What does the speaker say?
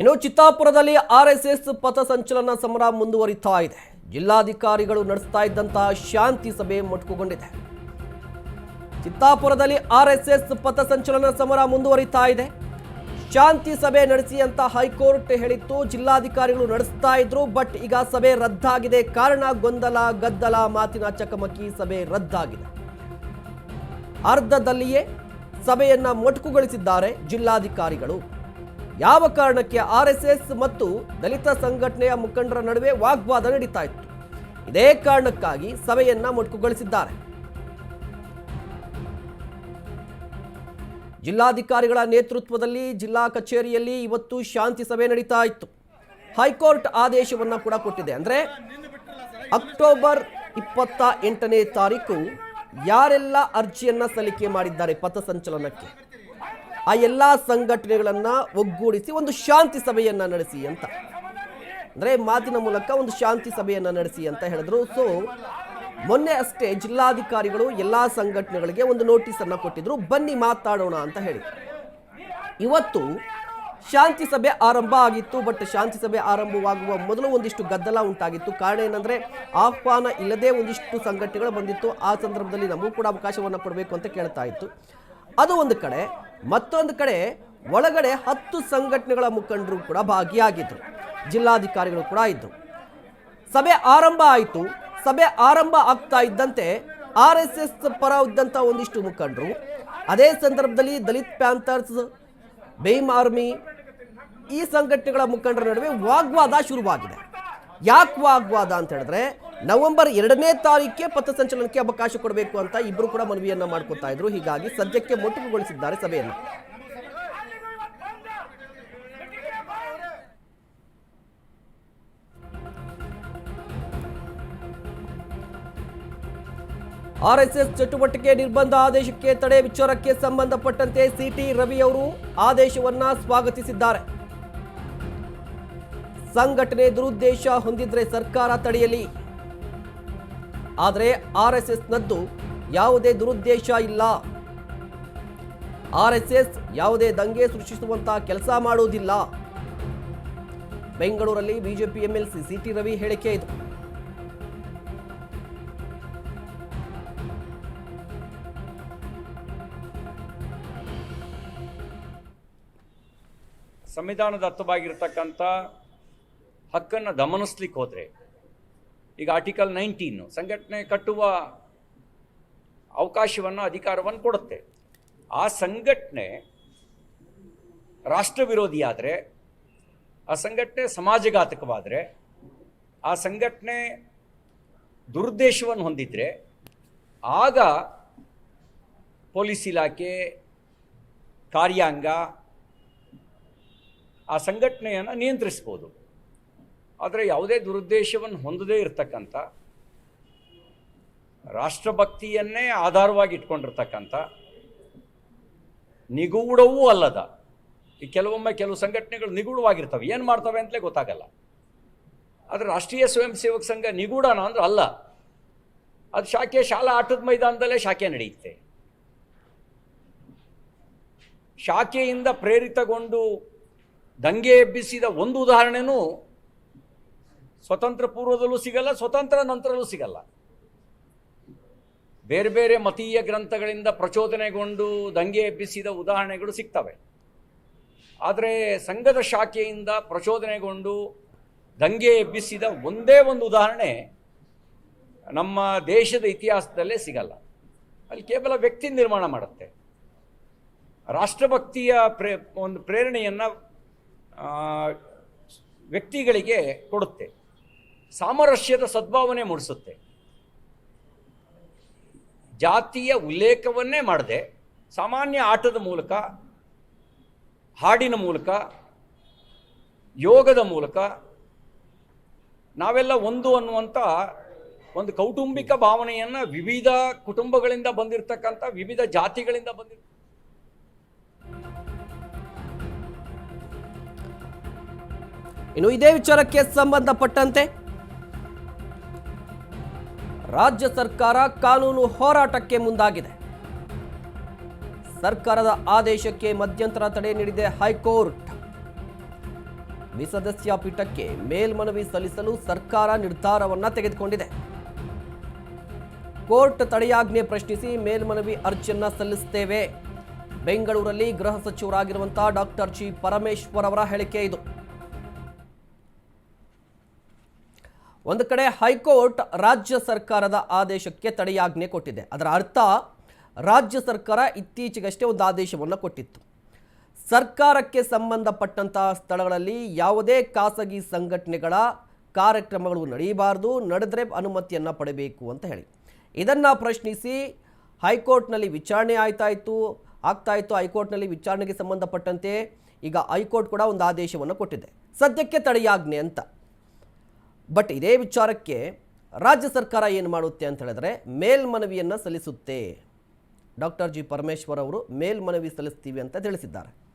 ಇನ್ನು ಚಿತ್ತಾಪುರದಲ್ಲಿ ಆರ್ಎಸ್ಎಸ್ ಪಥಸಂಚಲನ ಸಮರ ಮುಂದುವರಿತಾ ಇದೆ. ಜಿಲ್ಲಾಧಿಕಾರಿಗಳು ನಡೆಸ್ತಾ ಇದ್ದಂತಹ ಶಾಂತಿ ಸಭೆ ಮೊಟಕುಗೊಂಡಿದೆ. ಚಿತ್ತಾಪುರದಲ್ಲಿ ಆರ್ಎಸ್ಎಸ್ ಪಥಸಂಚಲನ ಸಮರ ಮುಂದುವರಿತಾ ಇದೆ. ಶಾಂತಿ ಸಭೆ ನಡೆಸಿ ಅಂತ ಹೈಕೋರ್ಟ್ ಹೇಳಿತ್ತು, ಜಿಲ್ಲಾಧಿಕಾರಿಗಳು ನಡೆಸ್ತಾ ಇದ್ರು, ಬಟ್ ಈಗ ಸಭೆ ರದ್ದಾಗಿದೆ. ಕಾರಣ ಗೊಂದಲ, ಗದ್ದಲ, ಮಾತಿನ ಚಕಮಕಿ ಸಭೆ ರದ್ದಾಗಿದೆ. ಅರ್ಧದಲ್ಲಿಯೇ ಸಭೆಯನ್ನ ಮೊಟಕುಗೊಳಿಸಿದ್ದಾರೆ ಜಿಲ್ಲಾಧಿಕಾರಿಗಳು. ಯಾವ ಕಾರಣಕ್ಕೆ ಆರ್ಎಸ್ಎಸ್ ಮತ್ತು ದಲಿತ ಸಂಘಟನೆಯ ಮುಖಂಡರ ನಡುವೆ ವಾಗ್ವಾದ ನಡೀತಾ ಇತ್ತು ಇದೇ ಕಾರಣಕ್ಕಾಗಿ ಸಭೆಯನ್ನ ಮೊಟಕುಗೊಳಿಸಿದ್ದಾರೆ. ಜಿಲ್ಲಾಧಿಕಾರಿಗಳ ನೇತೃತ್ವದಲ್ಲಿ ಜಿಲ್ಲಾ ಕಚೇರಿಯಲ್ಲಿ ಇವತ್ತು ಶಾಂತಿ ಸಭೆ ನಡೀತಾ ಇತ್ತು ಹೈಕೋರ್ಟ್ ಆದೇಶವನ್ನ ಕೂಡ ಕೊಟ್ಟಿದೆ. ಅಂದ್ರೆ ಅಕ್ಟೋಬರ್ ಇಪ್ಪತ್ತ ಎಂಟನೇ ತಾರೀಕು ಯಾರೆಲ್ಲ ಅರ್ಜಿಯನ್ನ ಸಲ್ಲಿಕೆ ಮಾಡಿದ್ದಾರೆ ಪಥಸಂಚಲನಕ್ಕೆ? ಆ ಎಲ್ಲ ಸಂಘಟನೆಗಳನ್ನು ಒಗ್ಗೂಡಿಸಿ ಒಂದು ಶಾಂತಿ ಸಭೆಯನ್ನು ನಡೆಸಿ ಅಂತ. ಅಂದರೆ ಮಾತಿನ ಮೂಲಕ ಒಂದು ಶಾಂತಿ ಸಭೆಯನ್ನು ನಡೆಸಿ ಅಂತ ಹೇಳಿದ್ರು. ಸೊ ಮೊನ್ನೆ ಅಷ್ಟೇ ಜಿಲ್ಲಾಧಿಕಾರಿಗಳು ಎಲ್ಲ ಸಂಘಟನೆಗಳಿಗೆ ಒಂದು ನೋಟಿಸನ್ನು ಕೊಟ್ಟಿದ್ರು. ಬನ್ನಿ ಮಾತಾಡೋಣ ಅಂತ ಹೇಳಿ. ಇವತ್ತು ಶಾಂತಿ ಸಭೆ ಆರಂಭ ಆಗಿತ್ತು. ಬಟ್ ಶಾಂತಿ ಸಭೆ ಆರಂಭವಾಗುವ ಮೊದಲು ಒಂದಿಷ್ಟು ಗದ್ದಲ ಉಂಟಾಗಿತ್ತು. ಕಾರಣ ಏನಂದ್ರೆ ಆಹ್ವಾನ ಇಲ್ಲದೆ ಒಂದಿಷ್ಟು ಸಂಘಟನೆಗಳು ಬಂದಿತ್ತು. ಆ ಸಂದರ್ಭದಲ್ಲಿ ನಮಗೂ ಕೂಡ ಅವಕಾಶವನ್ನು ಕೊಡಬೇಕು ಅಂತ ಕೇಳ್ತಾ ಇತ್ತು. ಅದು ಒಂದು ಕಡೆ. ಮತ್ತೊಂದು ಕಡೆ ಒಳಗಡೆ ಹತ್ತು ಸಂಘಟನೆಗಳ ಮುಖಂಡರು ಕೂಡ ಭಾಗಿಯಾಗಿದ್ದರು ಜಿಲ್ಲಾಧಿಕಾರಿಗಳು ಕೂಡ ಇದ್ದರು ಸಭೆ ಆರಂಭ ಆಯಿತು. ಸಭೆ ಆರಂಭ ಆಗ್ತಾ ಇದ್ದಂತೆ ಆರ್ ಎಸ್ ಎಸ್ ಪರ ಇದ್ದಂಥ ಒಂದಿಷ್ಟು ಮುಖಂಡರು, ಅದೇ ಸಂದರ್ಭದಲ್ಲಿ ದಲಿತ್ ಪ್ಯಾಂಥರ್ಸ್ ಬೇಮ್ ಆರ್ಮಿ ಈ ಸಂಘಟನೆಗಳ ಮುಖಂಡರ ನಡುವೆ ವಾಗ್ವಾದ ಶುರುವಾಗಿದೆ. ಯಾಕೆ ವಾಗ್ವಾದ ಅಂತ ಹೇಳಿದ್ರೆ ನವೆಂಬರ್ ಎರಡನೇ ತಾರೀಕಿಗೆ ಪಥಸಂಚಲನಕ್ಕೆ ಅವಕಾಶ ಕೊಡಬೇಕು ಅಂತ ಇಬ್ಬರು ಕೂಡ ಮನವಿಯನ್ನ ಮಾಡ್ಕೊತಾ ಇದ್ರು. ಹೀಗಾಗಿ ಸದ್ಯಕ್ಕೆ ಮೊಟಕುಗೊಳಿಸಿದ್ದಾರೆ ಸಭೆಯನ್ನು. ಆರ್ಎಸ್ಎಸ್ ಚಟುವಟಿಕೆ ನಿರ್ಬಂಧ ಆದೇಶಕ್ಕೆ ತಡೆ ವಿಚಾರಕ್ಕೆ ಸಂಬಂಧಪಟ್ಟಂತೆ ಸಿಟಿ ರವಿ ಅವರು ಆದೇಶವನ್ನ ಸ್ವಾಗತಿಸಿದ್ದಾರೆ. ಸಂಘಟನೆ ದುರುದ್ದೇಶ ಹೊಂದಿದ್ರೆ ಸರ್ಕಾರ ತಡೆಯಲಿ. ಆದರೆ ಆರ್ ಎಸ್ ಎಸ್ನದ್ದು ಯಾವುದೇ ದುರುದ್ದೇಶ ಇಲ್ಲ. ಆರ್ ಎಸ್ ಎಸ್ ಯಾವುದೇ ದಂಗೆ ಸೃಷ್ಟಿಸುವಂತಹ ಕೆಲಸ ಮಾಡುವುದಿಲ್ಲ. ಬೆಂಗಳೂರಲ್ಲಿ ಬಿಜೆಪಿ ಎಂಎಲ್ಸಿ ಸಿಟಿ ರವಿ ಹೇಳಿಕೆ ಇದು. ಸಂವಿಧಾನದತ್ತವಾಗಿರ್ತಕ್ಕಂಥ ಹಕ್ಕನ್ನು ದಮನಿಸ್ಲಿಕ್ಕೆ ಹೋದರೆ ಈಗ ಆರ್ಟಿಕಲ್ ನೈನ್ಟೀನು ಸಂಘಟನೆ ಕಟ್ಟುವ ಅವಕಾಶವನ್ನು ಅಧಿಕಾರವನ್ನು ಕೊಡುತ್ತೆ. ಆ ಸಂಘಟನೆ ರಾಷ್ಟ್ರ ವಿರೋಧಿಯಾದರೆ ಆ ಸಂಘಟನೆ ಸಮಾಜಘಾತಕವಾದರೆ, ಆ ಸಂಘಟನೆ ದುರುದ್ದೇಶವನ್ನು ಹೊಂದಿದ್ರೆ, ಆಗ ಪೊಲೀಸ್ ಇಲಾಖೆ, ಕಾರ್ಯಾಂಗ ಆ ಸಂಘಟನೆಯನ್ನು ನಿಯಂತ್ರಿಸ್ಬೋದು. ಆದರೆ ಯಾವುದೇ ದುರುದ್ದೇಶವನ್ನು ಹೊಂದದೇ ಇರತಕ್ಕಂಥ, ರಾಷ್ಟ್ರಭಕ್ತಿಯನ್ನೇ ಆಧಾರವಾಗಿ ಇಟ್ಕೊಂಡಿರ್ತಕ್ಕಂಥ, ನಿಗೂಢವೂ ಅಲ್ಲದ, ಈ ಕೆಲವೊಮ್ಮೆ ಕೆಲವು ಸಂಘಟನೆಗಳು ನಿಗೂಢವಾಗಿರ್ತವೆ. ಏನು ಮಾಡ್ತವೆ ಅಂತಲೇ ಗೊತ್ತಾಗಲ್ಲ. ಆದರೆ ರಾಷ್ಟ್ರೀಯ ಸ್ವಯಂ ಸೇವಕ ಸಂಘ ನಿಗೂಢನ ಅಂದ್ರೆ ಅಲ್ಲ. ಅದು ಶಾಖೆ ಶಾಲಾ ಆಟದ ಮೈದಾನದಲ್ಲೇ ಶಾಖೆ ನಡೆಯುತ್ತೆ. ಶಾಖೆಯಿಂದ ಪ್ರೇರಿತಗೊಂಡು ದಂಗೆ ಎಬ್ಬಿಸಿದ ಒಂದು ಉದಾಹರಣೆನೂ ಸ್ವತಂತ್ರ ಪೂರ್ವದಲ್ಲೂ ಸಿಗಲ್ಲ, ಸ್ವತಂತ್ರ ನಂತರಲ್ಲೂ ಸಿಗಲ್ಲ. ಬೇರೆ ಬೇರೆ ಮತೀಯ ಗ್ರಂಥಗಳಿಂದ ಪ್ರಚೋದನೆಗೊಂಡು ದಂಗೆ ಎಬ್ಬಿಸಿದ ಉದಾಹರಣೆಗಳು ಸಿಗ್ತವೆ. ಆದರೆ ಸಂಘದ ಶಾಖೆಯಿಂದ ಪ್ರಚೋದನೆಗೊಂಡು ದಂಗೆ ಎಬ್ಬಿಸಿದ ಒಂದೇ ಒಂದು ಉದಾಹರಣೆ ನಮ್ಮ ದೇಶದ ಇತಿಹಾಸದಲ್ಲೇ ಸಿಗಲ್ಲ. ಅಲ್ಲಿ ಕೇವಲ ವ್ಯಕ್ತಿ ನಿರ್ಮಾಣ ಮಾಡುತ್ತೆ. ರಾಷ್ಟ್ರಭಕ್ತಿಯ ಪ್ರೇ, ಒಂದು ಪ್ರೇರಣೆಯನ್ನು ವ್ಯಕ್ತಿಗಳಿಗೆ ಕೊಡುತ್ತೆ. ಸಾಮರಸ್ಯದ ಸದ್ಭಾವನೆ ಮೂಡಿಸುತ್ತೆ. ಜಾತಿಯ ಉಲ್ಲೇಖವನ್ನೇ ಮಾಡದೆ ಸಾಮಾನ್ಯ ಆಟದ ಮೂಲಕ, ಹಾಡಿನ ಮೂಲಕ, ಯೋಗದ ಮೂಲಕ ನಾವೆಲ್ಲ ಒಂದು ಅನ್ನುವಂಥ ಒಂದು ಕೌಟುಂಬಿಕ ಭಾವನೆಯನ್ನು ವಿವಿಧ ಕುಟುಂಬಗಳಿಂದ ಬಂದಿರತಕ್ಕಂಥ ವಿವಿಧ ಜಾತಿಗಳಿಂದ ಬಂದಿರ ಇನ್ನು ಇದೇ ವಿಚಾರಕ್ಕೆ ಸಂಬಂಧಪಟ್ಟಂತೆ ರಾಜ್ಯ ಸರ್ಕಾರ ಕಾನೂನು ಹೋರಾಟಕ್ಕೆ ಮುಂದಾಗಿದೆ. ಸರ್ಕಾರದ ಆದೇಶಕ್ಕೆ ಮಧ್ಯಂತರ ತಡೆ ನೀಡಿದೆ ಹೈಕೋರ್ಟ್. ದ್ವಿಸದಸ್ಯ ಪೀಠಕ್ಕೆ ಮೇಲ್ಮನವಿ ಸಲ್ಲಿಸಲು ಸರ್ಕಾರ ನಿರ್ಧಾರವನ್ನ ತೆಗೆದುಕೊಂಡಿದೆ. ಕೋರ್ಟ್ ತಡೆಯಾಜ್ಞೆ ಪ್ರಶ್ನಿಸಿ ಮೇಲ್ಮನವಿ ಅರ್ಜಿಯನ್ನ ಸಲ್ಲಿಸುತ್ತೇವೆ ಬೆಂಗಳೂರಲ್ಲಿ ಗೃಹ ಸಚಿವರಾಗಿರುವಂತಹ ಡಾಕ್ಟರ್ ಜಿ ಪರಮೇಶ್ವರ್ ಅವರ ಹೇಳಿಕೆ ಇದು. ಒಂದು ಕಡೆ ಹೈಕೋರ್ಟ್ ರಾಜ್ಯ ಸರ್ಕಾರದ ಆದೇಶಕ್ಕೆ ತಡೆಯಾಜ್ಞೆ ಕೊಟ್ಟಿದೆ. ಅದರ ಅರ್ಥ, ರಾಜ್ಯ ಸರ್ಕಾರ ಇತ್ತೀಚೆಗಷ್ಟೇ ಒಂದು ಆದೇಶವನ್ನು ಕೊಟ್ಟಿತ್ತು. ಸರ್ಕಾರಕ್ಕೆ ಸಂಬಂಧಪಟ್ಟಂತಹ ಸ್ಥಳಗಳಲ್ಲಿ ಯಾವುದೇ ಖಾಸಗಿ ಸಂಘಟನೆಗಳ ಕಾರ್ಯಕ್ರಮಗಳು ನಡೆಯಬಾರದು, ನಡೆದರೆ ಅನುಮತಿಯನ್ನು ಪಡೆಯಬೇಕು ಅಂತ ಹೇಳಿ. ಇದನ್ನು ಪ್ರಶ್ನಿಸಿ ಹೈಕೋರ್ಟ್ನಲ್ಲಿ ವಿಚಾರಣೆ ಆಯ್ತಾ ಇತ್ತು ಆಗ್ತಾ ಇತ್ತು ಹೈಕೋರ್ಟ್ನಲ್ಲಿ ವಿಚಾರಣೆಗೆ ಸಂಬಂಧಪಟ್ಟಂತೆ ಈಗ ಹೈಕೋರ್ಟ್ ಕೂಡ ಒಂದು ಆದೇಶವನ್ನು ಕೊಟ್ಟಿದೆ. ಸದ್ಯಕ್ಕೆ ತಡೆಯಾಜ್ಞೆ ಅಂತ. ಬಟ್ ಇದೇ ವಿಚಾರಕ್ಕೆ ರಾಜ್ಯ ಸರ್ಕಾರ ಏನು ಮಾಡುತ್ತೆ ಅಂತ ಹೇಳಿದ್ರೆ ಮೇಲ್ಮನವಿಯನ್ನು ಸಲ್ಲಿಸುತ್ತೆ. ಡಾಕ್ಟರ್ ಜಿ ಪರಮೇಶ್ವರ್ ಅವರು ಮೇಲ್ಮನವಿ ಸಲ್ಲಿಸ್ತೀವಿ ಅಂತ ತಿಳಿಸಿದ್ದಾರೆ.